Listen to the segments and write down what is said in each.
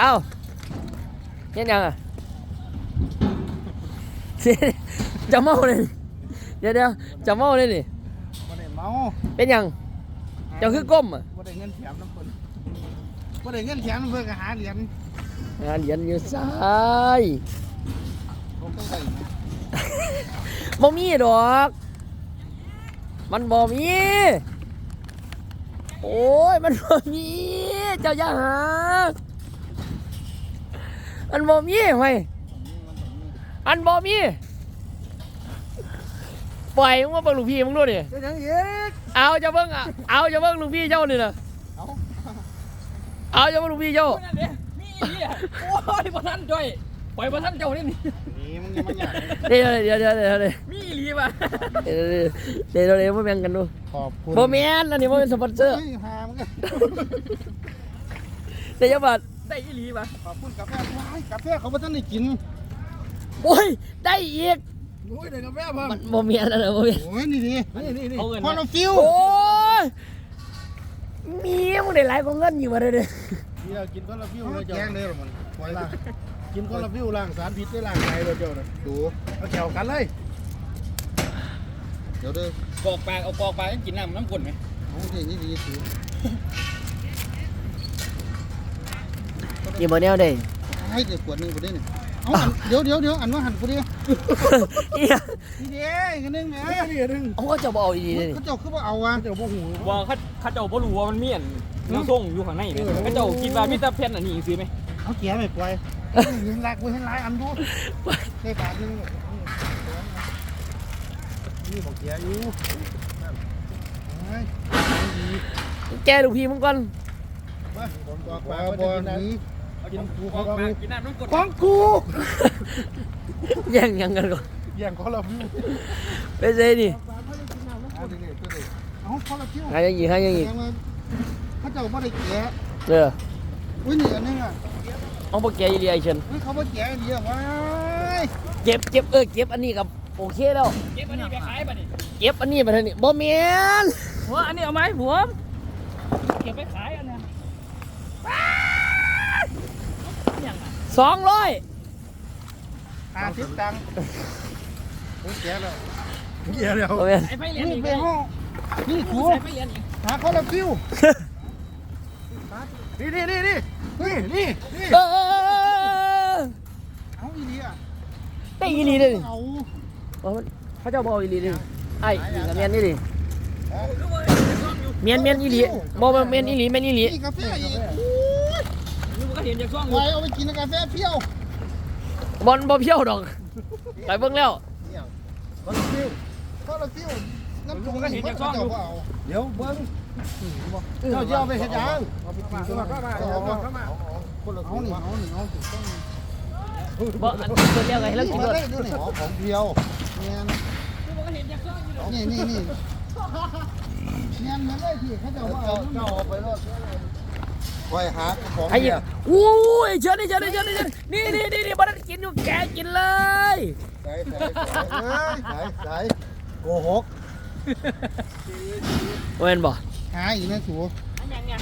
เอาเฮ็ดยังอะจะเมาเลยเดี๋ยวเดี๋ยวจะเมาเลยนี่บ่ได้เมาเป็นหยังเจ้าคือก้มอะบ่ได้เงินแถมน้ำเพิ่นบ่ได้เงินแถมน้ำเพิ่นก็หาเหรียญงานเหรียญอยู่ซ้ายผมต้องได้นะบ่มีดอก มันบ่มี โอ้ย มันบ่มี เจ้าอย่าหา มันบ่มีไว้ยมันบ่มีปล่อยมึงมาเบิ่งลูกพี่มึงดูดิเป็นหยังอีกเอาจะเบิ่งอะเอาจะเบิ่งลูกพี่เจ้านี่นะเอาเอาจะเบิ่งลูกพี่เจ้านั่นเด้มีอีหลีอะโอ้ยบ่ทันจ้อยปล่อยบ่ทันเจ้านี่นี่นี่มึงอย่ามาหยาดเดี๋ยวเดี๋ยวเดี๋ยวเดี๋ยวเดี๋ยวมีอีหลีป่ะเดี๋ยวเดี๋ยวเดี๋ยวมาแบ่งกันดูขอบคุณบ่แม่นอันนี้บ่เป็นสปอนเซอร์ฮ้ยหามึงก็เดี๋ยวจะบัด ได้อีหลีป่ะขอบคุณกาแฟว้ายกาแฟเขาบ่ทันได้กินโอ้ยได้อีกโอ้ยได้กาแฟบ่มันบ่มีอันนั้นนะบ่มีโอ้ยนี่ดินี่นี่นี่เขาเงินพอเราฟิวโอ้ยมีมึงได้หลายกว่าเงินอยู่บ่เด้อเดี๋ยวกินคนละฟิวเลยแกงเลยหรอมันปล่อยล่างกินคนละฟิวล่างสารพิษได้ล่างไงเลยเจ้าน่ะดูเอาแถวกันเลยเดี๋ยวเด้อกอกปากเอากอกปากให้กินน้ำน้ำกลนไหมเอาที่นี่ดีสิ นี่บ่แนวได้ ให้เดี๋ยวขวดหนึงกูได้นี่เอาอันเดี๋ยวเดี๋ยวเดี๋ยวอันว่าหันกูดิอีหยังนี่เด้อีกอันหนึงแหมนี่อันหนึงเอาเขาจะบ่เอาอีนี่เขาเจ้าคือว่าเอาอะเจ้าบ่หูว่าเขาเขาเจ้าบ่รู้ว่ามันมีอันน้ำส่งอยู่ข้างในไหมเขาเจ้าคิดว่ามีแต่เพชรอันนี้ซื้อไหมเอาเกียร์ไปปล่อยเห็นหลักกูเห็นหลายอันดูได้บาทหนึงนี่บอกเกียร์อยู่เฮ้ย แกลูกพี่มึงก่อนมาผมบอกปลาบอลนี้เอา กินกอกปากกินน้ำน้ำกลนของกูแย่งหยังกันก่อนแย่งคนละฟิวไปเซนี่เอาดิเนี่ยตัวนี้เอาคนละฟิวหายังอีกหายังอีกแสดงว่าเขาเจ้าบ่ได้เกียร์เอออุ้ยนี่อันนึงอะเอาบ่แกอีเลียไอ้เชิญอุ้ยเขาบ่เกียร์เดียวว้ายเก็บเก็บเออเก็บอันนี้กับโอเคแล้วเก็บอันนี้ไปขายป่ะนี่เก็บอันนี้มาเท่านี้บ่แม่นหัวอันนี้เอาไหมาให้ผมเก็บไปขายอันนี้ยังไง สองร้อยห้าสิบตังค์โอ้ยเกียร์แล้วเกียร์แล้วบ่แม่นใส่ไฟเหรียญนี่อีกไปห้องนี่ถูใส่ไฟเหรียญอีกหาคนละฟิวนี่นี่นี่นี่นี่นี่นี่เออเออเออเอาอีเดียได้อีหลีเลยเอาบ่มันเขาเจ้าบ่เอาอีหลีเลยไอ้นี่ก็แม่นนี่ดิแม่นแม่นอีหลีบ่บ่แม่นอีหลีแม่นอีหลี นี่กาแฟอีกนี่มัน ก็เห็นจากช่วงไว้เอาไปกินกาแฟเพี้ยวบอลบ่เพี้ยวดอกไปเบิ่งแล้วคนละฟิวคนละฟิวน้ำจุ่มก็เห็นจากช่องอยู่เดี๋ยวเบิ้งเจ้าเจ้าไปเห็นยังเอาไปกินเข้ามาเข้ามาเข้ามาคนละเอานี่เอานี่เอาถูกต้องบ่อันเพิ่นแล้วก็ให้เรากินมาด้วยได้ด้วยของของเพียวเนี่ยนี่มันก็เห็นจากช่วงอยู่นี่นี่นี่เนี่ยมันได้ที่เขาจะว่าเอาเจ้าเอาไปรถ ไว้หาของไอ้เหี้ยโอ้ยเชิญดิเชิญดิเชิญดิเชิญดินี่นี่นี่นี่บ่ได้กินอยู่แกกินเลยใส่ใส่ใส่ใส่โกหกบ่แม่นบ่หาอีกนะสูอันยังไง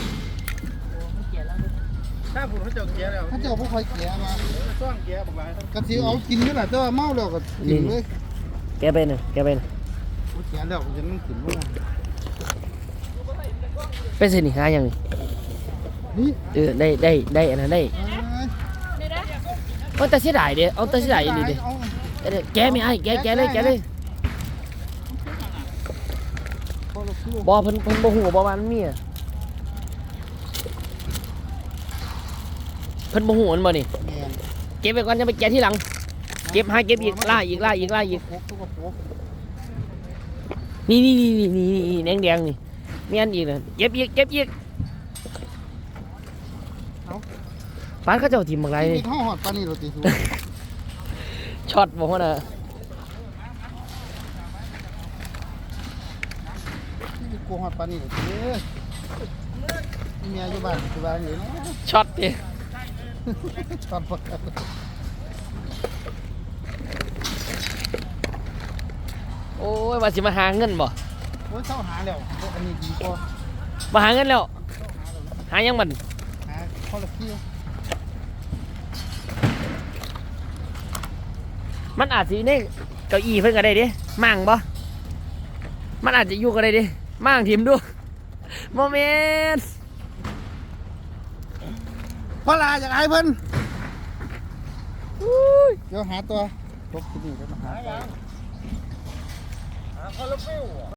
ถ้าผมเขาเจ้าเกียร์แล้วเขาเจ้าพวกคอยเกียร์มาซ่องเกียร์บอกไรกะทิเอากินนี่แหละแต่ว่าเมาแล้วก็กินเลยแกไปน่ะแกไปน่ะเกียร์แล้วจะมันขึ้นว่าไปสินี่หาหยังนี่ นี่เออได้ได้ได้อันนั้นได้เอาแต่เสียดายเด้เอาแต่เสียดายอีหลีเด้เอาเด้อแกไม่ให้แกแกเลยแกเลยบ่เพิ่นเพิ่นบ่ฮู้บ่ว่ามันมีอะเพิ่นบ่ฮู้มันบ่นี่เก็บไปก่อนจะไปแกะที่หลัง เก็บหาเก็บอีกล่าอีกล่าอีกล่าอีกพกทุกพกนี่นี่นี่นี่นี่นี่แดงแดงๆนี่แม่นอีกนะเก็บอีกเก็บอีก ปานเขาเจ้าทีมบางไรนี่นี่ข้าวหอดปลานี่โรตีสูช็อตบอกว่าน่ะนี่กูหอดปลานี่โรตีนี่เมียอยู่บ้านอยู่บ้านอยู่นะช็อตดิชอบปลาโอ้ยว่าสิมาหาเงินบ่โอ้ยเจ้าหาแล้วอันนี้ดีกว่ามาหาเงินแล้ว หายังมันหาข้าวละคิว มันอาจสิในเก้าอี้เพิ่นก็ได้ดิมั่งบ่มันอาจจะอยู่ก็ได้ดิมั่งทีมดูโมเมนต์พลาอยากให้เพิ่นเดี๋ยวหาตัวตบที่นี่ก็มาหาตัว